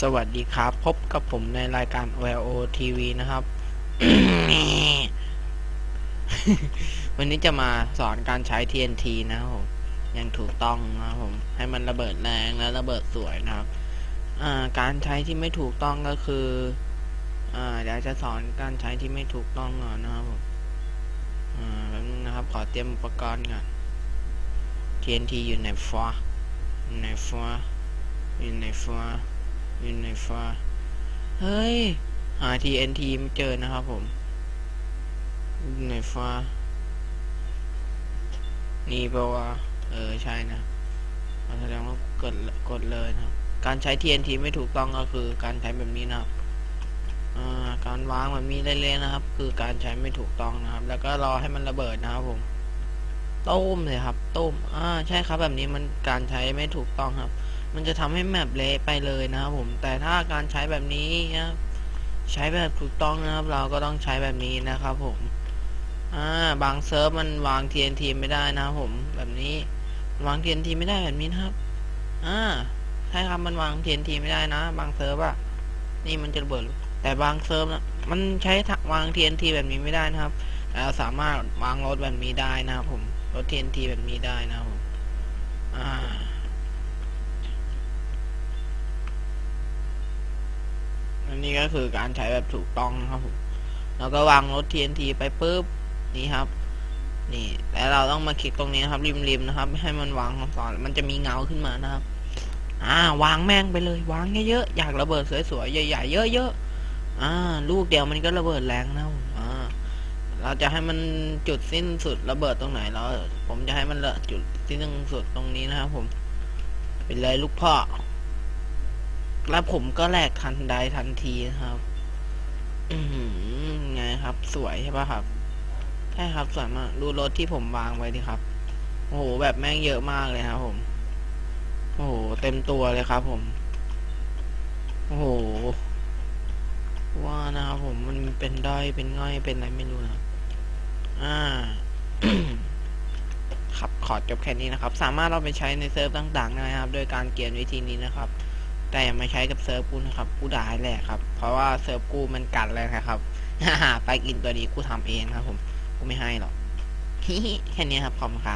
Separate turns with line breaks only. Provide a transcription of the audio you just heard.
สวัสดีครับ พบกับผมในรายการ OLO TV นะครับ วันนี้จะมาสอนการใช้ TNT นะครับผมอย่างถูกต้องนะครับผม ให้มันระเบิดแรงและระเบิดสวยนะครับการใช้ที่ไม่ถูกต้องก็คืออเดี๋ยวจะสอนการใช้ที่ไม่ถูกต้องก่อนนะครับผมแป๊บนึงนะครับ ขอเตรียมอุปกรณ์ก่อน TNT อยู่ในฟอยู่ในฟ้าอยู่ในฟ้า อยู่ในฟ้า เฮ้ย หา TNT ไม่เจอนะครับผมอยู่ในฟ้า นี่แปลว่า เออ ใช่นะแสดงว่ากดกดเลยนะครับการใช้ TNT ไม่ถูกต้องก็คือการใช้แบบนี้นะครับการวางแบบนี้เล่นๆนะครับ คือการใช้ไม่ถูกต้องนะครับ แล้วก็รอให้มันระเบิดนะครับผมต้มเลยครับต้มอ่าใช่ครับแบบนี้มันการใช้ไม่ถูกต้องครับ มันจะทำให้แมปเละไปเลยนะครับผม แต่ถ้าการใช้แบบนี้นะครับใช้แบบถูกต้องนะครับ เราก็ต้องใช้แบบนี้นะครับผม อ่า บางเซิร์ฟมันวาง TNT ไม่ได้นะครับผม แบบนี้วาง TNT ไม่ได้แบบนี้นะครับ อ่า ใช่ครับ มันวาง TNT ไม่ได้นะ บางเซิร์ฟอะนี่มันจะระเบิด แต่บางเซิร์ฟนะมันใช้วาง TNT แบบนี้ไม่ได้นะครับเราสามารถวางรถแบบนี้ได้นะครับผม รถ TNT แบบนี้ได้นะครับผม อ่า นนี้ก็คือการใช้แบบถูกต้องนะครับผมแล้วก็วางรถ TNT ไปปุ๊บนี่ครับ นี่แล้วเราต้องมาคลิกตรงนี้นะครับ ริมๆนะครับ ให้มันวางก่อนมันจะมีเงาขึ้นมานะครับ อ่าวางแม่งไปเลยวางเยอะๆอยากระเบิดสวยๆใหญ่ๆเยอะๆอ่า ลูกเดียวมันก็ระเบิดแรงนะครับอ่าเราจะให้มันจุดสิ้นสุดระเบิดตรงไหนเราผมจะให้มันละจุดสิ้นสุดตรงนี้นะครับผมไปเลยลูกพ่อ แล้วผมก็แหลกทันใดทันทีนะครับ อืไงครับ สวยใช่ปะครับ ใช่ครับสวยมาก ดูรถที่ผมวางไว้ดิครับ โอ้โห แบบแม่งเยอะมากเลยครับผม โอ้โห เต็มตัวเลยครับ ผม โอ้โห ว่านะครับผมมันเป็นด้อยเป็นง่อยเป็นอะไรไม่รู้นะขับอ่าครับขอจบแค่นี้นะครับ สามารถเราไปใช้ในเซิร์ฟต่างๆได้นะครับ โดยการเขียนวิธีนี้นะครับ แต่อย่ามาใช้กับเซิร์ฟกูนะครับ กูด่าให้แหลกครับ เพราะว่าเซิร์ฟกูมันกัดเลยนะครับไปกินตัวนี้กูทำเองครับ ผม กูไม่ให้หรอกแค่นี้ครับขอบคุณครับ